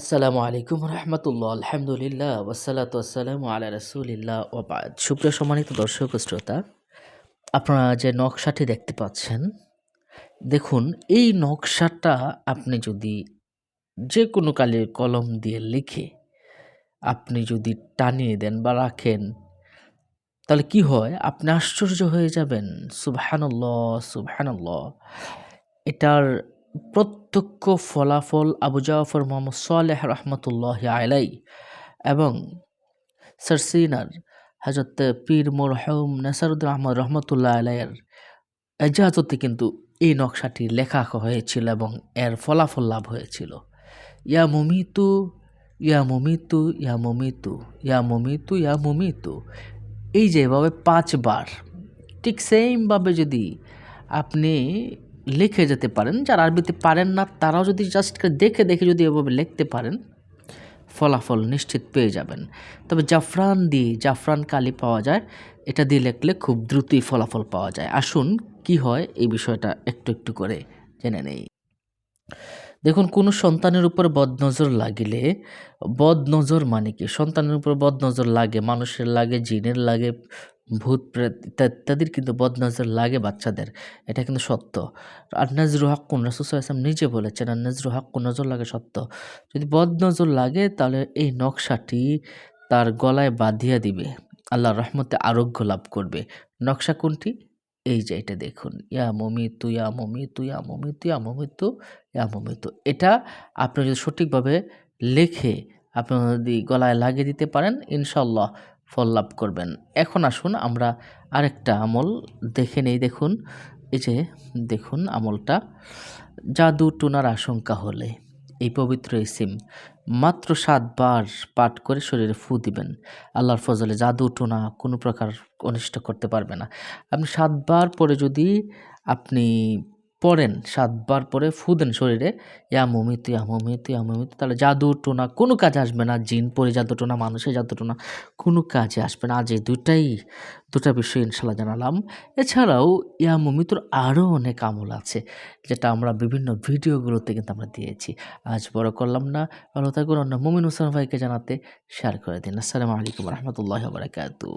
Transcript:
আসসালামু আলাইকুম রহমতুল্লাহ, আলহামদুলিল্লাহ ওসালাত আসসালাম আলা রসুলিল্লাহ ওবাদ সুপ্রিয় সম্মানিত দর্শক শ্রোতা, আপনারা যে নকশাটি দেখতে পাচ্ছেন, দেখুন, এই নকশাটা আপনি যদি যে কোনো কালের কলম দিয়ে লিখে আপনি যদি টানিয়ে দেন বা রাখেন, তাহলে কি হয়? আপনি আশ্চর্য হয়ে যাবেন। সুবহানাল্লাহ সুবহানাল্লাহ। এটার প্রত্যক্ষ ফলাফল আবু জাফর মোহাম্মদ সালেহ রহমতুল্লাহ আলাই এবং সারসিনার হজরত পীর মোর মোরহম নাসারুদ্দিন আহমদ রহমতুল্লাহ আলাইয়ের এজাজতে কিন্তু এই নকশাটি লেখা হয়েছিল এবং এর ফলাফল লাভ হয়েছিল। ইয়া মমিতু ইয়া মমিতু ইয়া মমিতু ইয়া মমিতু ইয়া মমিতু। এই যেভাবে পাঁচবার, ঠিক সেমভাবে যদি আপনি লিখে যেতে পারেন, যারা আরবিতে পারেন না, তারাও যদি জাস্ট দেখে দেখে যদি এভাবে লিখতে পারেন, ফলাফল নিশ্চিত পেয়ে যাবেন। তবে জাফরান দিয়ে, জাফরান কালি পাওয়া যায়, এটা দিয়ে লেখলে খুব দ্রুতই ফলাফল পাওয়া যায়। আসুন, কি হয় এই বিষয়টা একটু একটু করে জেনে নেই। দেখুন, কোনো সন্তানের উপর বদনজর লাগিলে, বদনজর মানে কি? সন্তানের উপর বদনজর লাগে, মানুষের লাগে, জিনের লাগে ভূত প্রেত ইত্যাদির কিন্তু বদনজর লাগে বাচ্চাদের। এটা কিন্তু সত্য। আর নজরু হাক্কুন রসুসাম নিজে বলেছেন, আর নজরু হাক্কুন নজর লাগে সত্য? যদি বদনজর লাগে, তাহলে এই নকশাটি তার গলায় বাঁধিয়া দিবে। আল্লাহ রহমতে আরোগ্য লাভ করবে। নকশা কোনটি? এই যে এটা দেখুন। ইয়া মমিতু ইয়া মমিতু ইয়া মমিতু, ইয়া মমি তু ইয়া মমিতু। এটা আপনি যদি সঠিকভাবে লেখে আপনি যদি গলায় লাগিয়ে দিতে পারেন ইনশাল্লাহ ফল লাভ করবেন। এখন আসুন আমরা আরেকটা আমল দেখে নেই, দেখুন। এই যে, দেখুন আমলটা। জাদু টুনার আশঙ্কা হলে। এই পবিত্র ইসিম মাত্র সাতবার পাঠ করে শরীরে ফু দিবেন। আল্লাহর ফজলে জাদু টোনা কোনো প্রকার অনিষ্ট করতে পারবে না। আপনি সাতবার পরে যদি আপনি পড়েন, সাতবার পরে ফু দেন শরীরে, ইয়া মমিত ইয়া মমিত ইয়া মমিত, তাহলে জাদু টোনা কোনো কাজে আসবে না, জিন পরে জাদু টোনা মানুষের জাদু টোনা কোনো কাজে আসবে না। আজ এই দুটাই দুটা বিষয় ইনশাল্লাহ জানালাম। এছাড়াও ইয়া মমিতুর আরও অনেক আমল আছে, যেটা আমরা বিভিন্ন ভিডিওগুলোতে কিন্তু আমরা দিয়েছি। আজ বড় করলাম না, ভালো থাকুন, অন্য মমিন হোসেন ভাইকে জানাতে শেয়ার করে দিন। আসসালামু আলাইকুম রহমতুল্লাহ বারকাতু